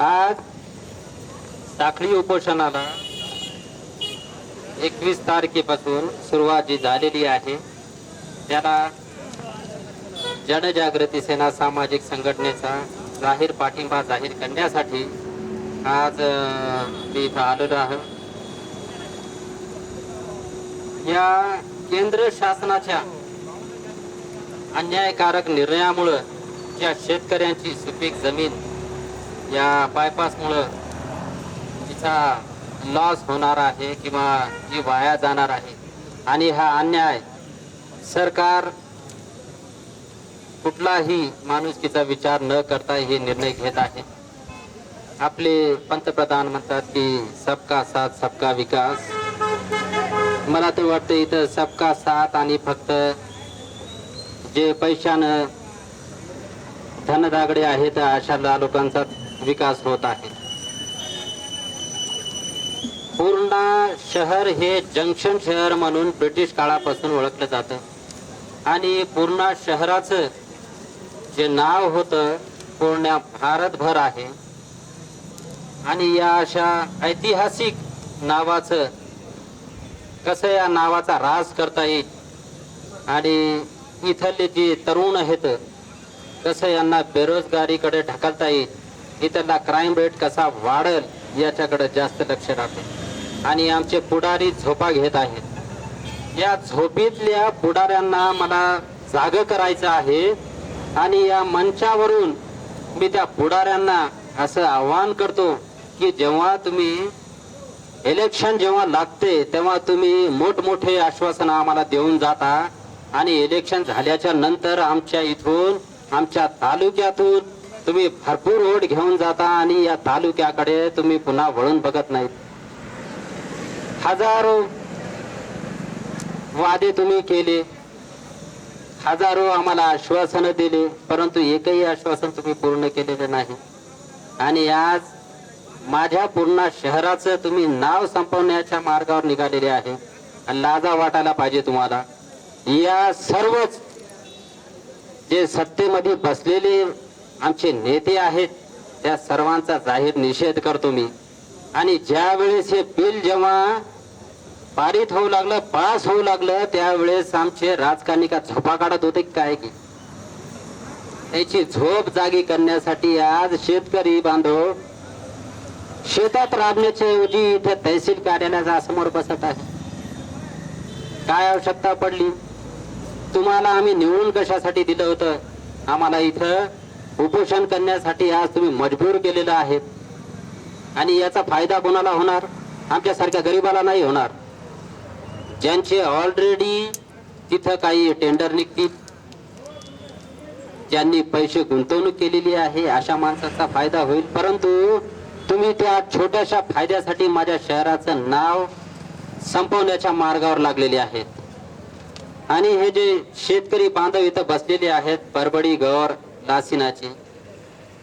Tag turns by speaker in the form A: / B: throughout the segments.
A: आज साखळी उपोषणाला एकवीस तारखेपासून सुरुवात जी झालेली आहे त्याला जनजागृती सेना सामाजिक संघटनेचा जाहीर पाठिंबा जाहीर करण्यासाठी आज मी इथं आलेलो आहे. या केंद्र शासनाच्या अन्यायकारक निर्णयामुळं ज्या शेतकऱ्यांची सुपीक जमीन या बायपासमुळं तिचा लॉस होणार आहे किंवा जी वाया जाणार आहे. आणि हा अन्याय सरकार कुठलाही माणुसकीचा विचार न करता हे निर्णय घेत आहे. आपले पंतप्रधान म्हणतात की सबका साथ सबका विकास. मला तर वाटतं इथं सबका साथ आणि फक्त जे पैशानं धनदागडे आहेत अशा लोकांचा विकास होत आहे. पूर्णा शहर हे जंक्शन शहर म्हणून ब्रिटिश काळापासून ओळखलं जातं. आणि पूर्णा शहराचं जे नाव होतं पूर्ण भारतभर आहे. आणि या अशा ऐतिहासिक नावाचं कसं या नावाचा रास करता येईल? आणि इथले जे तरुण आहेत कसं यांना बेरोजगारीकडे ढकलता येईल? इथला क्राईम रेट कसा वाढेल याच्याकडे जास्त लक्ष राहते. आणि आमचे पुढारी झोपा घेत आहेत. या झोपीतल्या पुढाऱ्यांना मला जाग करायचं आहे आणि या मंचावरून मी त्या पुढाऱ्यांना असं आवाहन करतो की जेव्हा तुम्ही इलेक्शन जेव्हा लागते तेव्हा तुम्ही मोठमोठे आश्वासन आम्हाला देऊन जाता. आणि इलेक्शन झाल्याच्यानंतर आमच्या इथून आमच्या तालुक्यातून तुम्ही भरपूर वोट घेऊन जाता आणि या तालुक्याकडे तुम्ही पुन्हा वळून बघत नाहीत. हजारो वादे तुम्ही केले. हजारो आम्हाला आश्वासनं दिले परंतु एकही आश्वासन तुम्ही पूर्ण केलेलं नाही. आणि आज माझ्या पूर्ण शहराचं तुम्ही नाव संपवण्याच्या मार्गावर निघालेले आहे. लाजा वाटायला पाहिजे तुम्हाला. या सर्वच जे सत्तेमध्ये बसलेले आमचे नेते आहेत त्या सर्वांचा जाहीर निषेध करतो मी. आणि ज्यावेळेस हे बिल जेव्हा पारित होऊ लागलं पास होऊ लागलं त्यावेळेस आमचे राजकारणी का झोपा काढत होते काय की? त्याची झोप जागी करण्यासाठी आज शेतकरी बांधव शेतात राबण्याच्या ऐवजी इथे तहसील कार्यालयाच्या समोर बसत आहे काय आवश्यकता पडली? तुम्हाला आम्ही निवडून कशासाठी दिलं होतं? आम्हाला इथं उपोषण करण्यासाठी आज तुम्ही मजबूर केलेलं आहे आणि याचा फायदा कोणाला होणार? आमच्यासारख्या गरीबाला नाही होणार. ज्यांचे ऑलरेडी तिथं काही टेंडर निघतील. ज्यांनी पैसे गुंतवणूक केलेली आहे अशा माणसाचा फायदा होईल. परंतु तुम्ही त्या छोट्याशा फायद्यासाठी माझ्या शहराचं नाव संपवण्याच्या मार्गावर लागलेले आहेत. आणि हे जे शेतकरी बांधव इथं बसलेले आहेत परबडी गौर लासिनाचे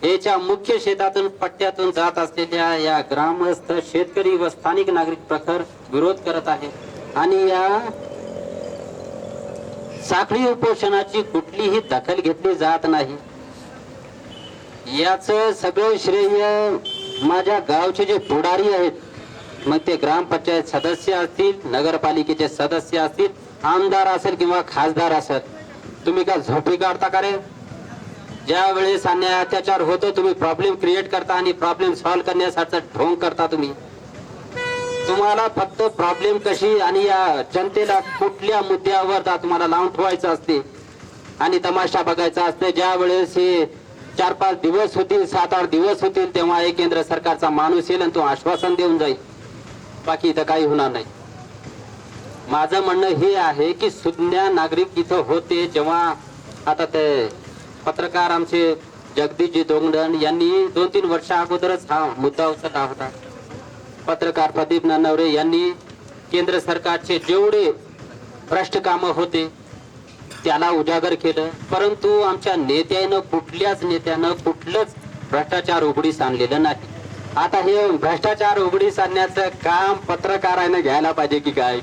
A: याच्या मुख्य शेतातून पट्ट्यातून जात असलेल्या या ग्रामस्थ शेतकरी व स्थानिक नागरिक प्रखर विरोध करत आहे. आणि या साखळी उपोषणाची कुठलीही दखल घेतली जात नाही. याच सगळं श्रेय माझ्या गावचे जे पुढारी आहेत मग ते ग्रामपंचायत सदस्य असतील नगरपालिकेचे सदस्य असतील आमदार असेल किंवा खासदार असेल तुम्ही का झोपी काढता का रे? ज्या वेळेस अन्याय अत्याचार होतो तुम्ही प्रॉब्लेम क्रिएट करता आणि प्रॉब्लेम सॉल्व्ह करण्यासाठी ढोंग करता तुम्ही. तुम्हाला फक्त प्रॉब्लेम कशी आणि या जनतेला कुठल्या मुद्द्यावर ता- तुम्हाला लावून ठेवायचं असते आणि तमाशा बघायचा असते. ज्या वेळेस हे चार पाच दिवस होतील सात आठ दिवस होतील तेव्हा एक केंद्र सरकारचा माणूस येईल आणि तो आश्वासन देऊन जाईल. बाकी इथं काही होणार नाही. माझं म्हणणं हे आहे की सुज्ञ नागरिक इथं होते जेव्हा आता ते पत्रकार आमचे जगदीशजी दोंगडण यांनी दोन तीन वर्षा अगोदरच हा मुद्दा उचलला होता. पत्रकार प्रदीप नानवरे यांनी केंद्र सरकारचे जेवढे भ्रष्ट कामं होते त्याला उजागर केलं. परंतु आमच्या नेत्यानं कुठल्याच नेत्यानं कुठलंच भ्रष्टाचार उघडीस आणलेलं नाही. आता हे भ्रष्टाचार उघडीस आणण्याचं काम पत्रकारानं घ्यायला पाहिजे की काय?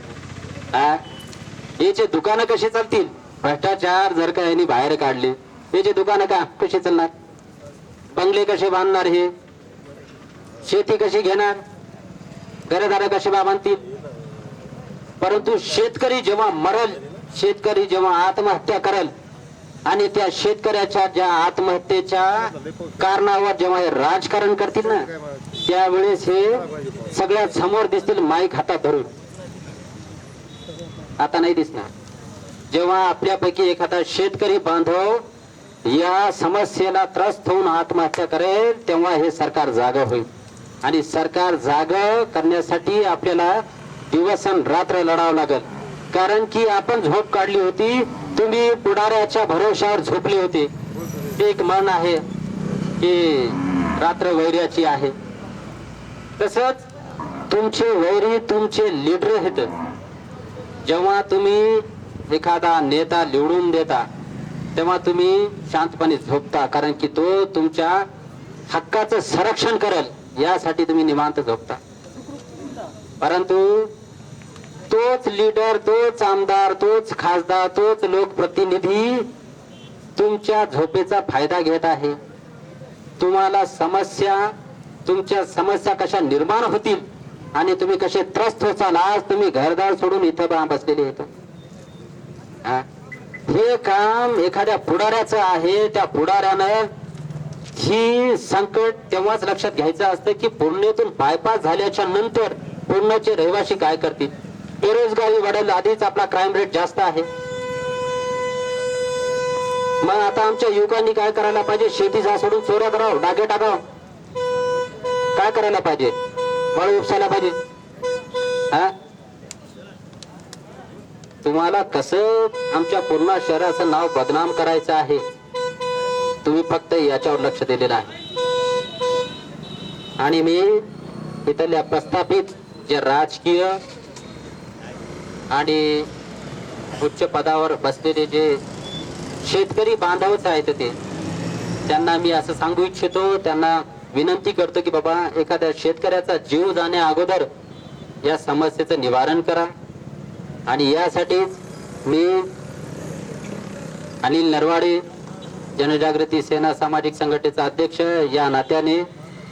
A: याचे दुकानं कशी चालतील? भ्रष्टाचार जर का यांनी बाहेर काढले याचे दुकानं का? कशी चालणार? बंगले कसे बांधणार हे? शेती कशी घेणार? घरदार कसे बा बांधतील? परंतु शेतकरी जेव्हा मरल शेतकरी जेव्हा आत्महत्या करल आणि त्या शेतकऱ्याच्या ज्या आत्महत्येच्या कारणावर जेव्हा हे राजकारण करतील ना त्यावेळेस हे सगळ्यात समोर दिसतील माईक हातात धरून. आता नाही दिसणार. जेव्हा आपल्यापैकी एखादा शेतकरी बांधव या समस्येला त्रस्त होऊन आत्महत्या करेल तेव्हा हे सरकार जाग होईल. आणि सरकार जाग करण्यासाठी आपल्याला दिवस रात्र लढावं लागेल. कारण की आपण झोप काढली होती तुम्ही पुढाऱ्याच्या भरोशावर झोपले होते. एक मन आहे की रात्र वैर्याची आहे. तसंच तुमचे वैरी तुमचे लिडर आहेत. जेव्हा तुम्ही एखादा नेता निवडून देता तेव्हा तुम्ही शांतपणे झोपता कारण की तो तुमच्या हक्काचं संरक्षण करेल यासाठी तुम्ही निवांत झोपता. परंतु तोच लीडर तोच आमदार तोच खासदार तोच लोकप्रतिनिधी तुमच्या झोपेचा फायदा घेत आहे. तुम्हाला समस्या तुमच्या समस्या कशा निर्माण होतील आणि तुम्ही कसे त्रस्त होचाल आज तुम्ही घरदार सोडून इथं बा- बसलेले आहेत हे? काम एखाद्या पुढाऱ्याचं आहे. त्या पुढाऱ्यानं ही संकट तेव्हाच लक्षात घ्यायचं असतं की पुण्यातून बायपास झाल्याच्यानंतर पुण्याचे रहिवासी काय करतील? बेरोजगारी वाढेल आधीच आपला क्राईम रेट जास्त आहे. मग आता आमच्या युवकांनी काय करायला पाहिजे? शेती सोडून चोऱ्या करावं डागे टाकाव काय करायला पाहिजे? मला उपसायला पाहिजे. हा? तुम्हाला कसं आमच्या पूर्ण शहराचं नाव बदनाम करायचं आहे तुम्ही फक्त याच्यावर लक्ष दिलेलं आहे. आणि मी इथल्या प्रस्थापित जे राजकीय आणि उच्च पदावर बसलेले जे शेतकरी बांधवच आहेत ते त्यांना मी असं सांगू इच्छितो त्यांना विनंती करतो की बाबा एखाद्या शेतकऱ्याचा जीव जाण्या अगोदर या समस्येचं निवारण करा. आणि यासाठीच मी अनिल नरवाडे जनजागृती सेना सामाजिक संघटनेचा अध्यक्ष या नात्याने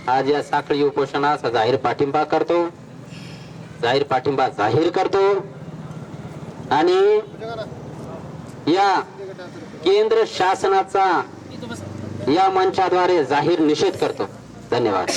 A: आज या साखळी उपोषणास जाहीर पाठिंबा करतो. जाहीर पाठिंबा जाहीर करतो. आणि या केंद्र शासनाचा या मंचाद्वारे जाहीर निषेध करतो. धन्यवाद.